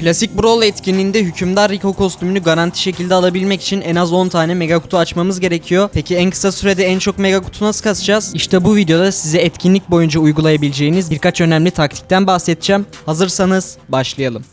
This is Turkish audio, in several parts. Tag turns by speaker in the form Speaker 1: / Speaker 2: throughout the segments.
Speaker 1: Klasik Brawl etkinliğinde hükümdar Rico kostümünü garanti şekilde alabilmek için en az 10 tane mega kutu açmamız gerekiyor. Peki en kısa sürede en çok mega kutu nasıl kasacağız? İşte bu videoda size etkinlik boyunca uygulayabileceğiniz birkaç önemli taktikten bahsedeceğim. Hazırsanız başlayalım.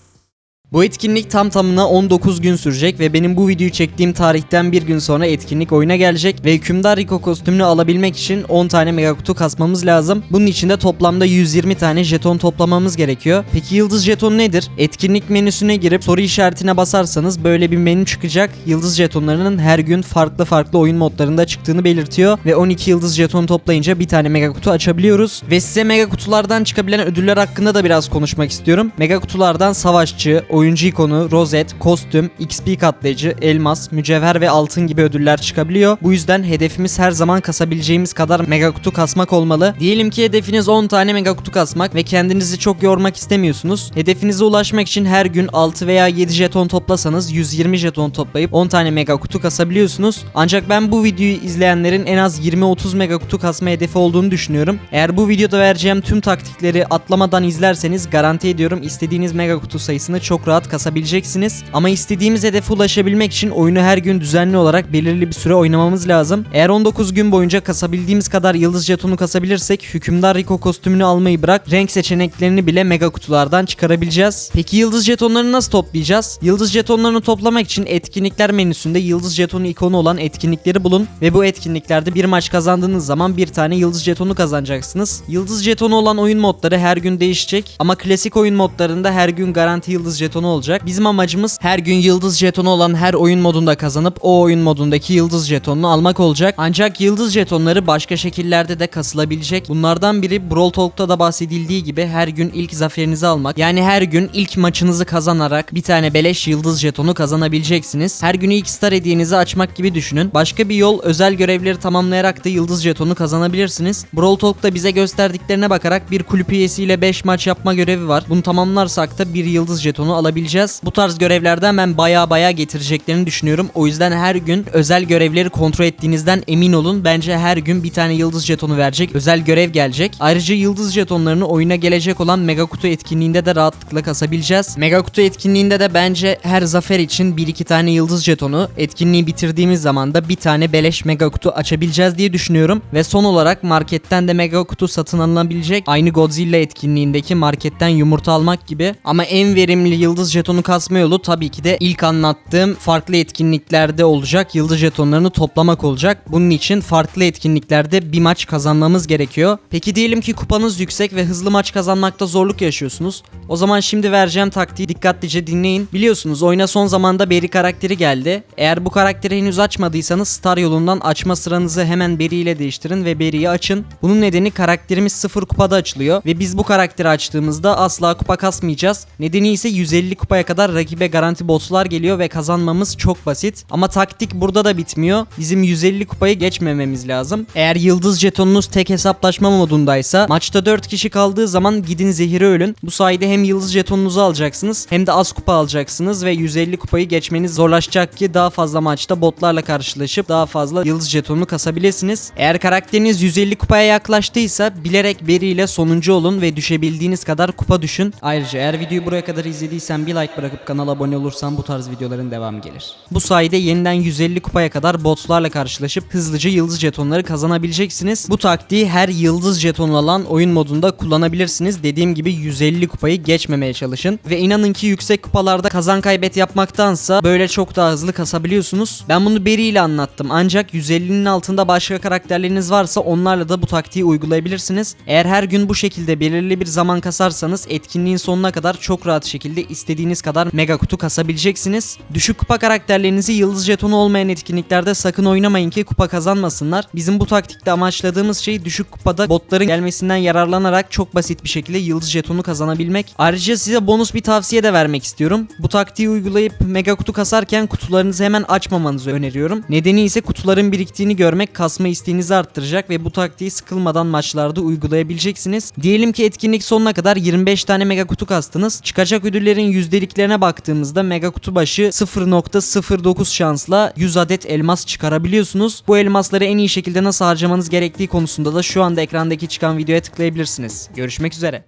Speaker 1: Bu etkinlik tam tamına 19 gün sürecek ve benim bu videoyu çektiğim tarihten bir gün sonra etkinlik oyuna gelecek ve hükümdar Rico kostümünü alabilmek için 10 tane mega kutu kasmamız lazım. Bunun için de toplamda 120 tane jeton toplamamız gerekiyor. Peki yıldız jeton nedir? Etkinlik menüsüne girip soru işaretine basarsanız böyle bir menü çıkacak. Yıldız jetonlarının her gün farklı farklı oyun modlarında çıktığını belirtiyor ve 12 yıldız jeton toplayınca bir tane mega kutu açabiliyoruz. Ve size mega kutulardan çıkabilen ödüller hakkında da biraz konuşmak istiyorum. Mega kutulardan savaşçı, oyuncu ikonu, rozet, kostüm, XP katlayıcı, elmas, mücevher ve altın gibi ödüller çıkabiliyor. Bu yüzden hedefimiz her zaman kasabileceğimiz kadar mega kutu kasmak olmalı. Diyelim ki hedefiniz 10 tane mega kutu kasmak ve kendinizi çok yormak istemiyorsunuz. Hedefinize ulaşmak için her gün 6 veya 7 jeton toplasanız 120 jeton toplayıp 10 tane mega kutu kasabiliyorsunuz. Ancak ben bu videoyu izleyenlerin en az 20-30 mega kutu kasma hedefi olduğunu düşünüyorum. Eğer bu videoda vereceğim tüm taktikleri atlamadan izlerseniz garanti ediyorum istediğiniz mega kutu sayısını çok rahat kasabileceksiniz. Ama istediğimiz hedefe ulaşabilmek için oyunu her gün düzenli olarak belirli bir süre oynamamız lazım. Eğer 19 gün boyunca kasabildiğimiz kadar yıldız jetonu kasabilirsek hükümdar Rico kostümünü almayı bırak renk seçeneklerini bile mega kutulardan çıkarabileceğiz. Peki yıldız jetonlarını nasıl toplayacağız? Yıldız jetonlarını toplamak için etkinlikler menüsünde yıldız jetonu ikonu olan etkinlikleri bulun ve bu etkinliklerde bir maç kazandığınız zaman bir tane yıldız jetonu kazanacaksınız. Yıldız jetonu olan oyun modları her gün değişecek ama klasik oyun modlarında her gün garanti yıldız jetonu olacak. Bizim amacımız her gün yıldız jetonu olan her oyun modunda kazanıp o oyun modundaki yıldız jetonunu almak olacak. Ancak yıldız jetonları başka şekillerde de kasılabilecek. Bunlardan biri Brawl Talk'ta da bahsedildiği gibi her gün ilk zaferinizi almak. Yani her gün ilk maçınızı kazanarak bir tane beleş yıldız jetonu kazanabileceksiniz. Her gün ilk star hediyenizi açmak gibi düşünün. Başka bir yol özel görevleri tamamlayarak da yıldız jetonu kazanabilirsiniz. Brawl Talk'ta bize gösterdiklerine bakarak bir kulüp üyesiyle 5 maç yapma görevi var. Bunu tamamlarsak da bir yıldız jetonu alabileceğiz. Bu tarz görevlerden ben baya baya getireceklerini düşünüyorum. O yüzden her gün özel görevleri kontrol ettiğinizden emin olun. Bence her gün bir tane yıldız jetonu verecek. Özel görev gelecek. Ayrıca yıldız jetonlarını oyuna gelecek olan Mega Kutu etkinliğinde de rahatlıkla kasabileceğiz. Mega Kutu etkinliğinde de bence her zafer için 1-2 tane yıldız jetonu etkinliği bitirdiğimiz zaman da bir tane beleş Mega Kutu açabileceğiz diye düşünüyorum. Ve son olarak marketten de Mega Kutu satın alınabilecek. Aynı Godzilla etkinliğindeki marketten yumurta almak gibi. Ama en verimli yıldız jetonu kasma yolu tabii ki de ilk anlattığım farklı etkinliklerde olacak. Yıldız jetonlarını toplamak olacak. Bunun için farklı etkinliklerde bir maç kazanmamız gerekiyor. Peki diyelim ki kupanız yüksek ve hızlı maç kazanmakta zorluk yaşıyorsunuz. O zaman şimdi vereceğim taktiği dikkatlice dinleyin. Biliyorsunuz oyuna son zamanda Berry karakteri geldi. Eğer bu karakteri henüz açmadıysanız Star yolundan açma sıranızı hemen Berry ile değiştirin ve Berry'yi açın. Bunun nedeni karakterimiz 0 kupada açılıyor ve biz bu karakteri açtığımızda asla kupa kasmayacağız. Nedeni ise 150 kupaya kadar rakibe garanti bosslar geliyor ve kazanmamız çok basit. Ama taktik burada da bitmiyor. Bizim 150 kupayı geçmememiz lazım. Eğer yıldız jetonunuz tek hesaplaşma modundaysa maçta 4 kişi kaldığı zaman gidin zehiri ölün. Bu sayede hem yıldız jetonunuzu alacaksınız hem de az kupa alacaksınız ve 150 kupayı geçmeniz zorlaşacak ki daha fazla maçta botlarla karşılaşıp daha fazla yıldız jetonunu kasabilirsiniz. Eğer karakteriniz 150 kupaya yaklaştıysa bilerek Berry ile sonuncu olun ve düşebildiğiniz kadar kupa düşün. Ayrıca eğer videoyu buraya kadar izlediysen bir like bırakıp kanala abone olursan bu tarz videoların devamı gelir. Bu sayede yeniden 150 kupaya kadar botlarla karşılaşıp hızlıca yıldız jetonları kazanabileceksiniz. Bu taktiği her yıldız jetonu alan oyun modunda kullanabilirsiniz. Dediğim gibi 150 kupayı geçmemeye çalışın. Ve inanın ki yüksek kupalarda kazan kaybet yapmaktansa böyle çok daha hızlı kasabiliyorsunuz. Ben bunu Berry ile anlattım. Ancak 150'nin altında başka karakterleriniz varsa onlarla da bu taktiği uygulayabilirsiniz. Eğer her gün bu şekilde belirli bir zaman kasarsanız etkinliğin sonuna kadar çok rahat şekilde istediğiniz kadar mega kutu kasabileceksiniz. Düşük kupa karakterlerinizi yıldız jetonu olmayan etkinliklerde sakın oynamayın ki kupa kazanmasınlar. Bizim bu taktikte amaçladığımız şey düşük kupada botların gelmesinden yararlanarak çok basit bir şekilde yıldız jetonu kazanabilmek. Ayrıca size bonus bir tavsiye de vermek istiyorum. Bu taktiği uygulayıp mega kutu kasarken kutularınızı hemen açmamanızı öneriyorum. Nedeni ise kutuların biriktiğini görmek kasma isteğinizi arttıracak ve bu taktiği sıkılmadan maçlarda uygulayabileceksiniz. Diyelim ki etkinlik sonuna kadar 25 tane mega kutu kastınız. Çıkacak ödüllerin yüzdeliklerine baktığımızda mega kutu başı 0.09 şansla 100 adet elmas çıkarabiliyorsunuz. Bu elmasları en iyi şekilde nasıl harcamanız gerektiği konusunda da şu anda ekrandaki çıkan videoya tıklayabilirsiniz. Görüşmek üzere.